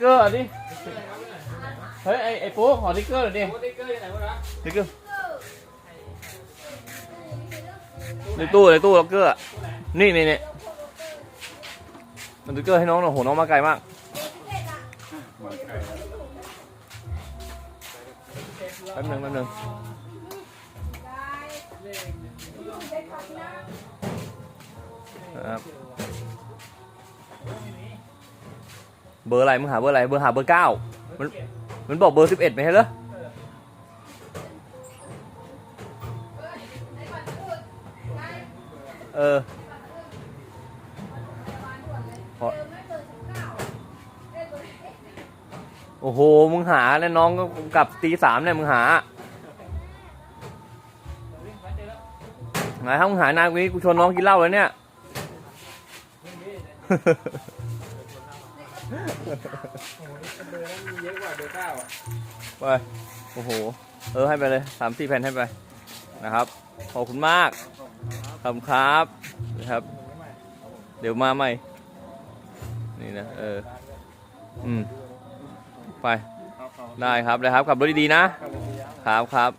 เกอร์ดิเฮ้ยไอไอโป๊กขอสติ๊กเกอร์หน่อยดิโอ้ติ๊กเกอร์อยู่ไหนวะสติ๊กเกอร์ในตู้ในตู้ล็อกเกอร์อะนี่นี่นี่สติ๊กเกอร์ให้น้องหน่อยโหน้องมาไกลมากแป๊บหนึงแป๊บหนึงครับ เบอร์อะไรมึงหาเบอร์อะไรเบอร์หาเบอร์เก้ามันมันบอกเบอร์สิบเอ็ดไม่ใช่เหรอเออพอโอ้โห มึงหาเนี่ยน้องก็กลับตีสามเนี่ยมึงหาไหนถ้ามึงหานานกว่านี้กูชวนน้องกินเหล้าแล้วเนี่ย เบอร์นั้นมีเยอะกว่าเบอร์เก้าอะไปโอ้โห เออให้ไปเลยสามสี่แผ่นให้ไปนะครับ ขอบคุณมากขอบคุณครับนะครับ เดี๋ยวมาใหม่ นี่นะ เออ อืม ไป ได้ครับได้ครับขับรถดีๆนะ ครับครับ